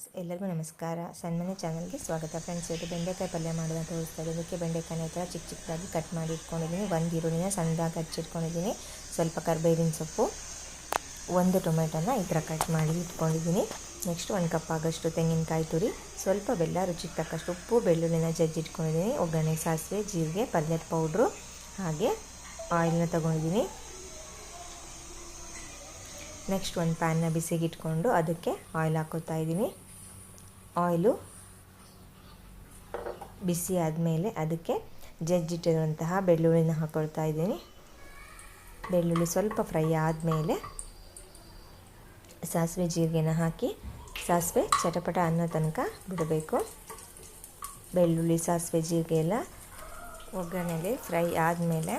Friends, ಎಲ್ಲರಿಗೂ ನಮಸ್ಕಾರ. ಸನ್ಮನೆ ಚಾನಲ್ಗೆ ಸ್ವಾಗತ. ಫ್ರೆಂಡ್ಸ್, ಇವತ್ತು ಬೆಂಡೆಕಾಯಿ ಪಲ್ಯ ಮಾಡೋದನ್ನ ತೋರಿಸ್ತಾ ಇದಕ್ಕೆ ಬೆಂಡೆಕಾಯಿನ ಈ ಥರ ಚಿಕ್ಕ ಚಿಕ್ಕದಾಗಿ ಕಟ್ ಮಾಡಿ ಇಟ್ಕೊಂಡಿದ್ದೀನಿ. ಒಂದು ಈರುಳ್ಳಿನ ಸಣ್ಣದಾಗಿ ಹಚ್ಚಿಟ್ಕೊಂಡಿದ್ದೀನಿ ಸ್ವಲ್ಪ ಕರ್ಬೇವಿನ ಸೊಪ್ಪು, ಒಂದು ಟೊಮೆಟೊನ ಈ ಥರ ಕಟ್ ಮಾಡಿ ಇಟ್ಕೊಂಡಿದ್ದೀನಿ. ನೆಕ್ಸ್ಟ್ ಒಂದು ಕಪ್ ಆಗೋಷ್ಟು ತೆಂಗಿನಕಾಯಿ ತುರಿ, ಸ್ವಲ್ಪ ಬೆಲ್ಲ, ರುಚಿಗೆ ತಕ್ಕಷ್ಟು ಉಪ್ಪು, ಬೆಳ್ಳುಳ್ಳಿನ ಜಜ್ಜಿಟ್ಕೊಂಡಿದ್ದೀನಿ ಒಗ್ಗರಣೆ ಸಾಸಿವೆ, ಜೀರಿಗೆ, ಪಲ್ಯದ ಪೌಡ್ರು, ಹಾಗೆ ಆಯಿಲ್ನ ತೊಗೊಂಡಿದ್ದೀನಿ. ನೆಕ್ಸ್ಟ್ ಒಂದು ಪ್ಯಾನ್ನ ಬಿಸಿಗೆ ಇಟ್ಕೊಂಡು ಅದಕ್ಕೆ ಆಯಿಲ್ ಹಾಕೋತಾ ಇದ್ದೀನಿ. ಆಯಿಲು ಬಿಸಿ ಆದಮೇಲೆ ಅದಕ್ಕೆ ಜಜ್ಜಿಟ್ಟಿರುವಂತಹ ಬೆಳ್ಳುಳ್ಳಿನ ಹಾಕೊಳ್ತಾ ಇದ್ದೀನಿ. ಬೆಳ್ಳುಳ್ಳಿ ಸ್ವಲ್ಪ ಫ್ರೈ ಆದಮೇಲೆ ಸಾಸಿವೆ ಜೀರಿಗೆನ ಹಾಕಿ ಸಾಸಿವೆ ಚಟಪಟ ಅನ್ನೋ ತನಕ ಬಿಡಬೇಕು. ಬೆಳ್ಳುಳ್ಳಿ, ಸಾಸಿವೆ ಜೀರಿಗೆ ಎಲ್ಲ ಒಗ್ಗರಣೆಗೆ ಫ್ರೈ ಆದಮೇಲೆ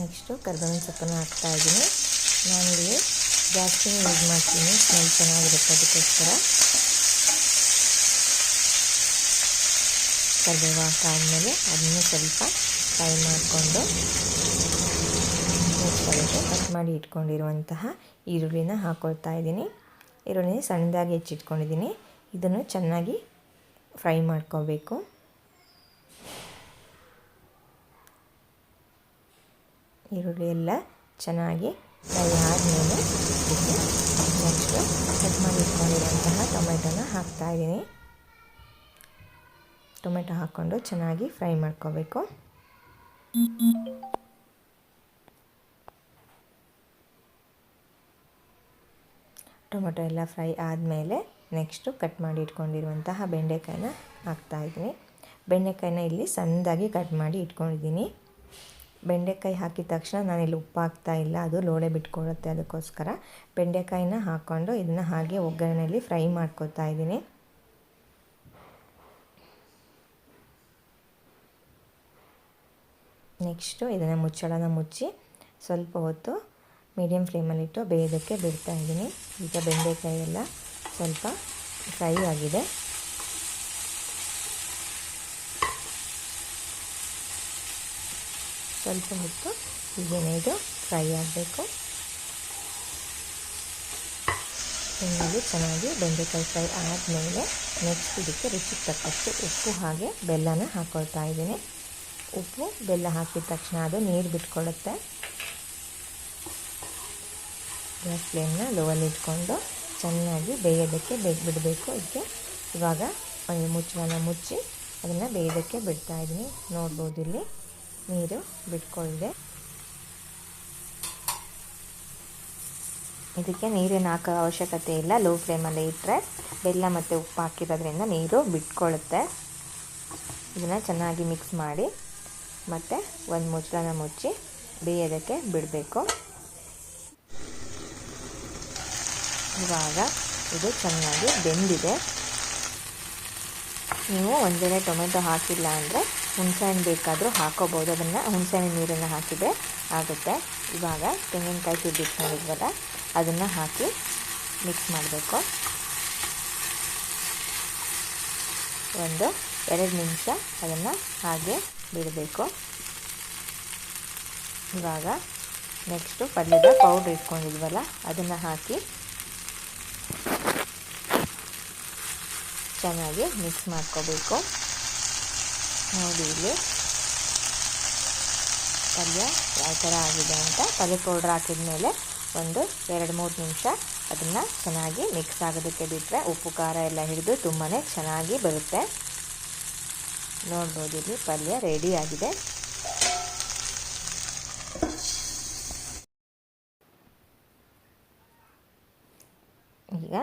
ನೆಕ್ಸ್ಟು ಕರ್ಬೇವಿನ ಸೊಪ್ಪನ್ನು ಹಾಕ್ತಾಯಿದ್ದೀನಿ ನಾನಿಲ್ಲಿ ಜಾಸ್ತಿ ಯೂಸ್ ಮಾಡ್ತೀನಿ. ಸ್ಮೆಲ್ ಚೆನ್ನಾಗಿರುತ್ತೆ ಅದಕ್ಕೋಸ್ಕರ. ಕರಿಬೇವು ಹಾಕಾದ್ಮೇಲೆ ಅದನ್ನು ಸ್ವಲ್ಪ ಫ್ರೈ ಮಾಡಿಕೊಂಡು ನೆಕ್ಸ್ಟ್ ಕಟ್ ಮಾಡಿ ಇಟ್ಕೊಂಡಿರುವಂತಹ ಈರುಳ್ಳಿನ ಹಾಕ್ಕೊಳ್ತಾ ಇದ್ದೀನಿ. ಈರುಳ್ಳಿನ ಸಣ್ಣದಾಗಿ ಹೆಚ್ಚಿಟ್ಕೊಂಡಿದ್ದೀನಿ. ಇದನ್ನು ಚೆನ್ನಾಗಿ ಫ್ರೈ ಮಾಡ್ಕೋಬೇಕು. ಈರುಳ್ಳಿ ಎಲ್ಲ ಚೆನ್ನಾಗಿ ಫ್ರೈ ಆದಮೇಲೆ ನೆಕ್ಸ್ಟು ಕಟ್ ಮಾಡಿ ಇಟ್ಕೊಂಡಿರುವಂತಹ ಟೊಮೆಟೊನ ಹಾಕ್ತಾಯಿದ್ದೀನಿ ಟೊಮೆಟೊ ಹಾಕ್ಕೊಂಡು ಚೆನ್ನಾಗಿ ಫ್ರೈ ಮಾಡ್ಕೋಬೇಕು. ಟೊಮೆಟೊ ಎಲ್ಲ ಫ್ರೈ ಆದಮೇಲೆ ನೆಕ್ಸ್ಟು ಕಟ್ ಮಾಡಿ ಇಟ್ಕೊಂಡಿರುವಂತಹ ಬೆಂಡೆಕಾಯಿನ ಹಾಕ್ತಾಯಿದ್ದೀನಿ ಬೆಂಡೆಕಾಯಿನ ಇಲ್ಲಿ ಸಣ್ಣದಾಗಿ ಕಟ್ ಮಾಡಿ ಇಟ್ಕೊಂಡಿದ್ದೀನಿ. ಬೆಂಡೆಕಾಯಿ ಹಾಕಿದ ತಕ್ಷಣ ನಾನಿಲ್ಲಿ ಉಪ್ಪು ಹಾಕ್ತಾ ಇಲ್ಲ. ಅದು ಲೋಳೆ ಬಿಟ್ಕೊಳ್ಳುತ್ತೆ ಅದಕ್ಕೋಸ್ಕರ. ಬೆಂಡೆಕಾಯಿನ ಹಾಕ್ಕೊಂಡು ಇದನ್ನು ಹಾಗೆ ಒಗ್ಗರಣೆಯಲ್ಲಿ ಫ್ರೈ ಮಾಡ್ಕೊತಾ ಇದ್ದೀನಿ. ನೆಕ್ಸ್ಟು ಇದನ್ನು ಮುಚ್ಚಳನ ಮುಚ್ಚಿ ಸ್ವಲ್ಪ ಹೊತ್ತು ಮೀಡಿಯಮ್ ಫ್ಲೇಮಲ್ಲಿಟ್ಟು ಬೇಯೋದಕ್ಕೆ ಬಿಡ್ತಾ ಇದ್ದೀನಿ. ಈಗ ಬೆಂಡೆಕಾಯಿ ಎಲ್ಲ ಸ್ವಲ್ಪ ಫ್ರೈ ಆಗಿದೆ. ಸ್ವಲ್ಪ ಹೊತ್ತು ಹೀಗೇನೆ ಇದು ಫ್ರೈ ಆಗಬೇಕು. ಎಣ್ಣೆಲಿ ಚೆನ್ನಾಗಿ ಬೆಂಡೆಕಾಯಿ ಫ್ರೈ ಆದಮೇಲೆ ನೆಕ್ಸ್ಟ್ ಇದಕ್ಕೆ ರುಚಿಗೆ ತಕ್ಕಷ್ಟು ಉಪ್ಪು ಹಾಗೆ ಬೆಲ್ಲನ ಹಾಕ್ಕೊಳ್ತಾ ಇದ್ದೀನಿ. ಉಪ್ಪು, ಬೆಲ್ಲ ಹಾಕಿದ ತಕ್ಷಣ ಅದು ನೀರು ಬಿಟ್ಕೊಳ್ಳುತ್ತೆ. ಗ್ಯಾಸ್ ಫ್ಲೇಮ್ನ ಲೋವಲ್ಲಿ ಇಟ್ಕೊಂಡು ಚೆನ್ನಾಗಿ ಬೇಯೋದಕ್ಕೆ ಬಿಡಬೇಕು ಇದಕ್ಕೆ. ಇವಾಗ ಮುಚ್ಚಳನ ಮುಚ್ಚಿ ಅದನ್ನು ಬೇಯೋದಕ್ಕೆ ಬಿಡ್ತಾ ಇದ್ದೀನಿ. ನೋಡ್ಬೋದು ಇಲ್ಲಿ. ನೀರು ಬಿಟ್ಕೊಂಡೆ ಇದಕ್ಕೆ ನೀರಿನ ಹಾಕೋ ಅವಶ್ಯಕತೆ ಇಲ್ಲ. ಲೋ ಫ್ಲೇಮಲ್ಲಿ ಇಟ್ಟರೆ ಬೆಲ್ಲ ಮತ್ತು ಉಪ್ಪು ಹಾಕಿರೋದ್ರಿಂದ ನೀರು ಬಿಟ್ಕೊಳ್ಳುತ್ತೆ ಇದನ್ನು ಚೆನ್ನಾಗಿ ಮಿಕ್ಸ್ ಮಾಡಿ ಮತ್ತು ಒಂದು ಮುಚ್ಚಳನ ಮುಚ್ಚಿ ಬೇಯೋದಕ್ಕೆ ಬಿಡಬೇಕು. ಇವಾಗ ಇದು ಚೆನ್ನಾಗಿ ಬೆಂದಿದೆ. ನೀವು ಒಂದೇ ಟೊಮೆಟೊ ಹಾಕಿಲ್ಲ ಅಂದರೆ ಹುಣಸೆಹಣ್ಣು ಬೇಕಾದರೂ ಹಾಕೋಬೋದು. ಅದನ್ನು ಹುಣಸೆಹಣ್ಣು ನೀರನ್ನು ಹಾಕಿದರೆ ಆಗುತ್ತೆ. ಇವಾಗ ತೆಂಗಿನಕಾಯಿ ಸುದ್ದಿಟ್ಕೊಂಡಿದ್ವಲ್ಲ ಅದನ್ನು ಹಾಕಿ ಮಿಕ್ಸ್ ಮಾಡಬೇಕು. ಒಂದು ಎರಡು ನಿಮಿಷ ಅದನ್ನು ಹಾಗೆ ಬಿಡಬೇಕು. ಇವಾಗ ನೆಕ್ಸ್ಟು ಪಲ್ಯದ ಪೌಡ್ರ್ ಇಟ್ಕೊಂಡಿದ್ವಲ್ಲ, ಅದನ್ನು ಹಾಕಿ ಚೆನ್ನಾಗಿ ಮಿಕ್ಸ್ ಮಾಡ್ಕೋಬೇಕು. ನೋಡಿ ಇಲ್ಲಿ. ಪಲ್ಯ ಯಾವ ಥರ ಆಗಿದೆ ಅಂತ ಪಲ್ಯ ಪೌಡ್ರ್ ಹಾಕಿದ ಮೇಲೆ ಒಂದು ಎರಡು ಮೂರು ನಿಮಿಷ ಅದನ್ನು ಚೆನ್ನಾಗಿ ಮಿಕ್ಸ್ ಆಗೋದಕ್ಕೆ ಬಿಟ್ಟರೆ ಉಪ್ಪು, ಖಾರ ಎಲ್ಲ ಹಿಡಿದು ತುಂಬಾ ಚೆನ್ನಾಗಿ ಬರುತ್ತೆ. ನೋಡ್ಬೋದು ಇಲ್ಲಿ ಪಲ್ಯ ರೆಡಿ ಆಗಿದೆ. ಈಗ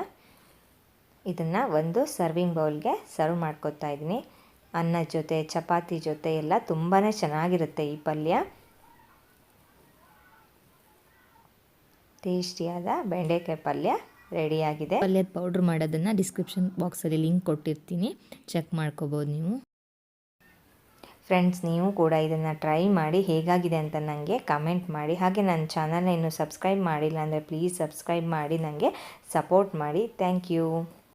ಇದನ್ನು ಒಂದು ಸರ್ವಿಂಗ್ ಬೌಲ್ಗೆ ಸರ್ವ್ ಮಾಡ್ಕೊತಾ ಇದ್ದೀನಿ. ಅನ್ನದ ಜೊತೆ ಚಪಾತಿ ಜೊತೆ ಎಲ್ಲ ತುಂಬಾ ಚೆನ್ನಾಗಿರುತ್ತೆ ಈ ಪಲ್ಯ. ಟೇಸ್ಟಿಯಾದ ಬೆಂಡೆಕಾಯಿ ಪಲ್ಯ ರೆಡಿಯಾಗಿದೆ. ಪಲ್ಯದ ಪೌಡ್ರ್ ಮಾಡೋದನ್ನು ಡಿಸ್ಕ್ರಿಪ್ಷನ್ ಬಾಕ್ಸಲ್ಲಿ ಲಿಂಕ್ ಕೊಟ್ಟಿರ್ತೀನಿ. ಚೆಕ್ ಮಾಡ್ಕೋಬೋದು ನೀವು. ಫ್ರೆಂಡ್ಸ್ ನೀವು ಕೂಡ ಇದನ್ನು ಟ್ರೈ ಮಾಡಿ ಹೇಗಾಗಿದೆ ಅಂತ ನನಗೆ ಕಮೆಂಟ್ ಮಾಡಿ. ಹಾಗೆ ನನ್ನ ಚಾನಲ್ನ ಇನ್ನೂ ಸಬ್ಸ್ಕ್ರೈಬ್ ಮಾಡಿಲ್ಲ ಅಂದರೆ ಪ್ಲೀಸ್ ಸಬ್ಸ್ಕ್ರೈಬ್ ಮಾಡಿ ನನಗೆ ಸಪೋರ್ಟ್ ಮಾಡಿ. Thank you.